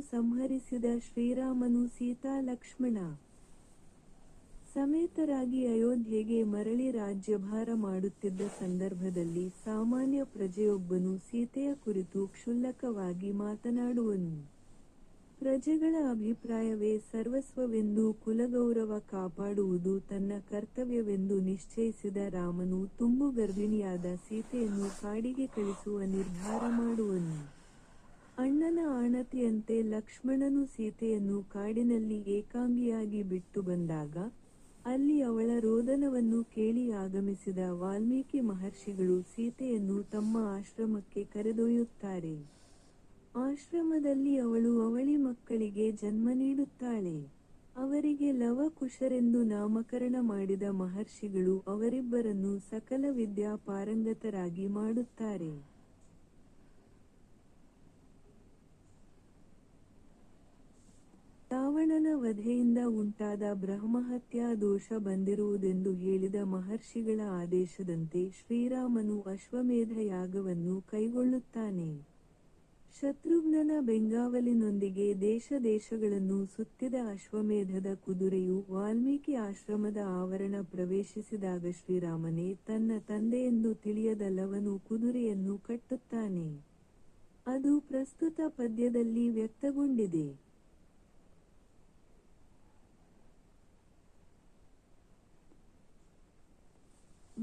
ಸಂಹರಿಸಿದ ಶ್ರೀರಾಮನು ಸೀತಾ ಲಕ್ಷ್ಮಣ. ಸಮೇತರಾಗಿ ಅಯೋಧ್ಯೆಗೆ ಮರಳಿ ರಾಜ್ಯಭಾರ ಮಾಡುತ್ತಿದ್ದ ಸಂದರ್ಭದಲ್ಲಿ ಸಾಮಾನ್ಯ ಪ್ರಜೆಯೊಬ್ಬನು ಸೀತೆಯ ಕುರಿತು ಕ್ಷುಲ್ಲಕವಾಗಿ ಮಾತನಾಡುವನು. ಪ್ರಜೆಗಳ ಅಭಿಪ್ರಾಯವೇ ಸರ್ವಸ್ವವೆಂದು ಕುಲಗೌರವ ಕಾಪಾಡುವುದು ತನ್ನ ಕರ್ತವ್ಯವೆಂದು ನಿಶ್ಚಯಿಸಿದ ರಾಮನು ತುಂಬು ಗರ್ಭಿಣಿಯಾದ ಸೀತೆಯನ್ನು ಕಾಡಿಗೆ ಕಳಿಸುವ ನಿರ್ಧಾರ ಮಾಡುವನು. ಅಣ್ಣನ ಆಣತಿಯಂತೆ ಲಕ್ಷ್ಮಣನು ಸೀತೆಯನ್ನು ಕಾಡಿನಲ್ಲಿ ಏಕಾಂಗಿಯಾಗಿ ಬಿಟ್ಟು ಬಂದಾಗ, ಅಲ್ಲಿ ಅವಳ ರೋದನವನ್ನು ಕೇಳಿ ಆಗಮಿಸಿದ ವಾಲ್ಮೀಕಿ ಮಹರ್ಷಿಗಳು ಸೀತೆಯನ್ನು ತಮ್ಮ ಆಶ್ರಮಕ್ಕೆ ಕರೆದೊಯ್ಯುತ್ತಾರೆ. ಆಶ್ರಮದಲ್ಲಿ ಅವಳು ಅವಳಿ ಮಕ್ಕಳಿಗೆ ಜನ್ಮ ನೀಡುತ್ತಾಳೆ. ಅವರಿಗೆ ಲವಕುಶರೆಂದು ನಾಮಕರಣ ಮಾಡಿದ ಮಹರ್ಷಿಗಳು ಅವರಿಬ್ಬರನ್ನು ಸಕಲ ವಿದ್ಯಾ ಪಾರಂಗತರಾಗಿ ಮಾಡುತ್ತಾರೆ. ವಧೆಯಿಂದ ಉಂಟಾದ ಬ್ರಹ್ಮಹತ್ಯಾ ದೋಷ ಬಂದಿರುವುದೆಂದು ಹೇಳಿದ ಮಹರ್ಷಿಗಳ ಆದೇಶದಂತೆ ಶ್ರೀರಾಮನು ಅಶ್ವಮೇಧ ಯಾಗವನ್ನು ಕೈಗೊಳ್ಳುತ್ತಾನೆ ಶತ್ರುಘ್ನನ ಬೆಂಗಾವಲಿನೊಂದಿಗೆ ದೇಶ ದೇಶಗಳನ್ನು ಸುತ್ತಿದ ಅಶ್ವಮೇಧದ ಕುದುರೆಯು ವಾಲ್ಮೀಕಿ ಆಶ್ರಮದ ಆವರಣ ಪ್ರವೇಶಿಸಿದಾಗ ಶ್ರೀರಾಮನೇ ತನ್ನ ತಂದೆಯೆಂದು ತಿಳಿಯದ ಲವನು ಕುದುರೆಯನ್ನು ಕಟ್ಟುತ್ತಾನೆ ಅದು ಪ್ರಸ್ತುತ ಪದ್ಯದಲ್ಲಿ ವ್ಯಕ್ತಗೊಂಡಿದೆ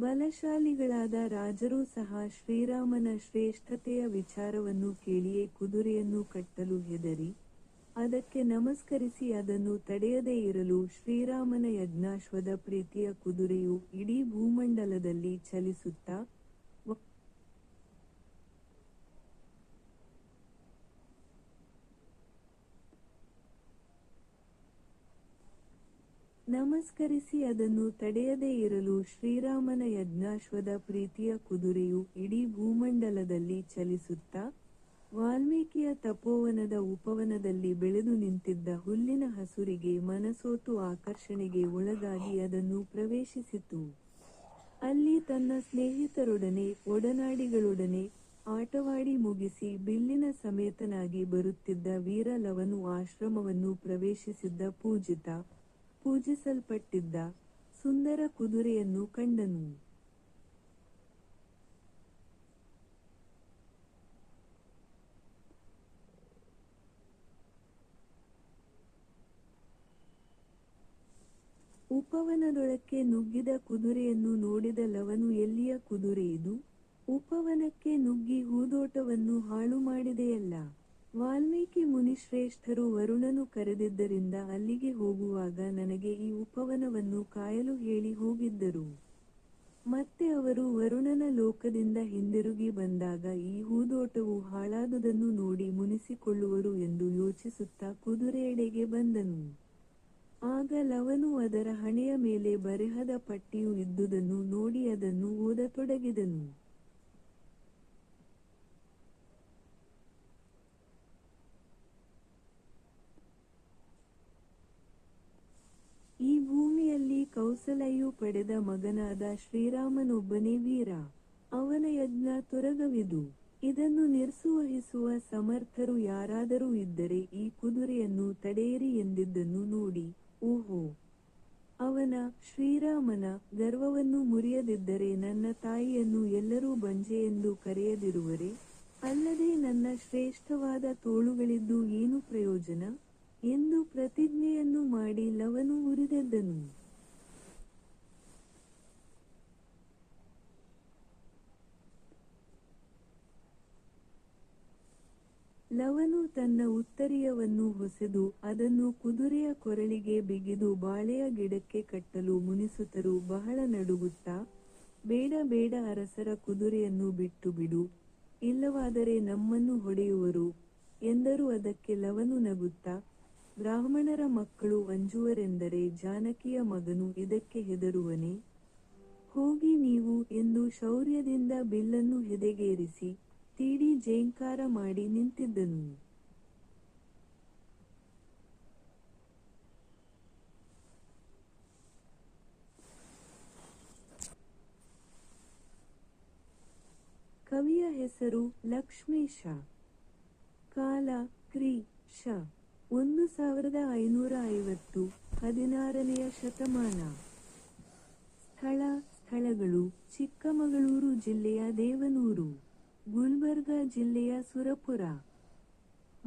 ಬಲಶಾಲಿಗಳಾದ ರಾಜರೂ ಸಹ ಶ್ರೀರಾಮನ ಶ್ರೇಷ್ಠತೆಯ ವಿಚಾರವನ್ನು ಕೇಳಿಯೇ ಕುದುರೆಯನ್ನು ಕಟ್ಟಲು ಹೆದರಿ, ಅದಕ್ಕೆ ನಮಸ್ಕರಿಸಿ ಅದನ್ನು ತಡೆಯದೇ ಇರಲು ಶ್ರೀರಾಮನ ಯಜ್ಞಾಶ್ವದ ಪ್ರೀತಿಯ ಕುದುರೆಯು ಇಡೀ ಭೂಮಂಡಲದಲ್ಲಿ ಚಲಿಸುತ್ತಾ ನಮಸ್ಕರಿಸಿ ಅದನ್ನು ತಡೆಯದೇ ಇರಲು ಶ್ರೀರಾಮನ ಯಜ್ಞಾಶ್ವದ ಪ್ರೀತಿಯ ಕುದುರೆಯು ಇಡೀ ಭೂಮಂಡಲದಲ್ಲಿ ಚಲಿಸುತ್ತಾ ವಾಲ್ಮೀಕಿಯ ತಪೋವನದ ಉಪವನದಲ್ಲಿ ಬೆಳೆದು ನಿಂತಿದ್ದ ಹುಲ್ಲಿನ ಹಸುರಿಗೆ ಮನಸೋತು ಆಕರ್ಷಣೆಗೆ ಒಳಗಾಗಿ ಅದನ್ನು ಪ್ರವೇಶಿಸಿತು. ಅಲ್ಲಿ ತನ್ನ ಸ್ನೇಹಿತರೊಡನೆ, ಒಡನಾಡಿಗಳೊಡನೆ ಆಟವಾಡಿ ಮುಗಿಸಿ ಬಿಲ್ಲಿನ ಸಮೇತನಾಗಿ ಬರುತ್ತಿದ್ದ ವೀರಲವನು ಆಶ್ರಮವನ್ನು ಪ್ರವೇಶಿಸಿದ್ದ ಪೂಜಿತ. ಪೂಜಿಸಲ್ಪಟ್ಟಿದ್ದ ಸುಂದರ ಕುದುರೆಯನ್ನು ಕಂಡನು. ಉಪವನದೊಳಕ್ಕೆ ನುಗ್ಗಿದ ಕುದುರೆಯನ್ನು ನೋಡಿದ ಲವನು, ಎಲ್ಲಿಯ ಕುದುರೆ ಇದು? ಉಪವನಕ್ಕೆ ನುಗ್ಗಿ ಹೂದೋಟವನ್ನು ಹಾಳು ಮಾಡಿದೆಯಲ್ಲ ವಾಲ್ಮೀಕಿ ಮುನಿಶ್ರೇಷ್ಠರು ವರುಣನು ಕರೆದಿದ್ದರಿಂದ ಅಲ್ಲಿಗೆ ಹೋಗುವಾಗ ನನಗೆ ಈ ಉಪವನವನ್ನು ಕಾಯಲು ಹೇಳಿ ಹೋಗಿದ್ದರು. ಮತ್ತೆ ಅವರು ವರುಣನ ಲೋಕದಿಂದ ಹಿಂದಿರುಗಿ ಬಂದಾಗ ಈ ಹೂದೋಟವು ಹಾಳಾದುದನ್ನು ನೋಡಿ ಮುನಿಸಿಕೊಳ್ಳುವರು ಎಂದು ಯೋಚಿಸುತ್ತಾ ಕುದುರೆಯೆಡೆಗೆ ಬಂದನು. ಆಗ ಲವನು ಅದರ ಹಣೆಯ ಮೇಲೆ ಬರೆಹದ ಪಟ್ಟಿಯು ಇದ್ದುದನ್ನು ನೋಡಿ ಅದನ್ನು ಓದತೊಡಗಿದನು ಈ ಭೂಮಿಯಲ್ಲಿ ಕೌಸಲೆಯು ಪಡೆದ ಮಗನಾದ ಶ್ರೀರಾಮನೊಬ್ಬನೇ ವೀರ. ಅವನ ಯಜ್ಞ ತೊರಗವಿದು. ಇದನ್ನು ನಿರ್ಸುವಹಿಸುವ ಸಮರ್ಥರು ಯಾರಾದರೂ ಇದ್ದರೆ ಈ ಕುದುರೆಯನ್ನು ತಡೆಯಿರಿ ಎಂದಿದ್ದನ್ನು ನೋಡಿ, ಓಹೋ! ಅವನ ಶ್ರೀರಾಮನ ಗರ್ವವನ್ನು ಮುರಿಯದಿದ್ದರೆ ನನ್ನ ತಾಯಿಯನ್ನು ಎಲ್ಲರೂ ಬಂಜೆ ಎಂದು ಕರೆಯದಿರುವರೆ? ಅಲ್ಲದೆ ನನ್ನ ಶ್ರೇಷ್ಠವಾದ ತೋಳುಗಳಿದ್ದು ಏನು ಪ್ರಯೋಜನ? ಎಂದು ಪ್ರತಿಜ್ಞೆಯನ್ನು ಮಾಡಿ ಲವನು ಉರಿದೆದ್ದನು ಲವನು ತನ್ನ ಉತ್ತರಿಯವನ್ನು ಹೊಸೆದು, ಅದನ್ನು ಕುದುರೆಯ ಕೊರಳಿಗೆ ಬಿಗಿದು ಬಾಳೆಯ ಗಿಡಕ್ಕೆ ಕಟ್ಟಲು ಮುನಿಸುತ್ತರು ಬಹಳ ನಡುಗುತ್ತಾ, ಬೇಡ ಬೇಡ ಅರಸರ ಕುದುರೆಯನ್ನು ಬಿಟ್ಟು ಬಿಡು, ಇಲ್ಲವಾದರೆ ನಮ್ಮನ್ನು ಹೊಡೆಯುವರು, ಎಂದರು ಅದಕ್ಕೆ ಲವನು ನಗುತ್ತಾ, ಬ್ರಾಹ್ಮಣರ ಮಕ್ಕಳು ಅಂಜುವರೆಂದರೆ ಜಾನಕಿಯ ಮಗನು ಇದಕ್ಕೆ ಹೆದರುವನೆ? ಹೋಗಿ ನೀವು ಎಂದು ಶೌರ್ಯದಿಂದ ಬಿಲ್ಲನ್ನು ಹೆದೆಗೇರಿಸಿ, ತೀಡಿ ಜೇಂಕಾರ ಮಾಡಿ ನಿಂತಿದ್ದನು. ಹೆಸರು ಲಕ್ಷ್ಮೀಶ. ಕಾಲ ಕ್ರಿ ಶ. ಒಂದು ಸಾವಿರದ ಐನೂರ ಐವತ್ತು ಹದಿನಾರನೆಯ ಶತಮಾನ. ಸ್ಥಳ ಸ್ಥಳಗಳು ಚಿಕ್ಕಮಗಳೂರು ಜಿಲ್ಲೆಯ ದೇವನೂರು, ಗುಲ್ಬರ್ಗ ಜಿಲ್ಲೆಯ ಸುರಪುರ.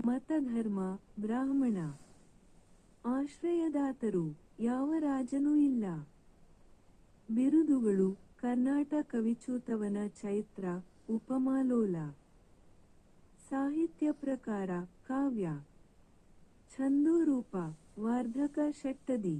ಮತಧರ್ಮ ಬ್ರಾಹ್ಮಣ. ಆಶ್ರಯದಾತರು ಯಾವ ರಾಜನೂ ಇಲ್ಲ. ಬಿರುದುಗಳು ಕರ್ನಾಟಕ ಕವಿಚೂತವನ ಚೈತ್ರ ಉಪಮಾಲೋಲ ಸಾಹಿತ್ಯ ಪ್ರಕಾರ ಕಾವ್ಯ ಛಂದೋರೂಪ ವಾರ್ಧಕ ಷಟ್ಟದಿ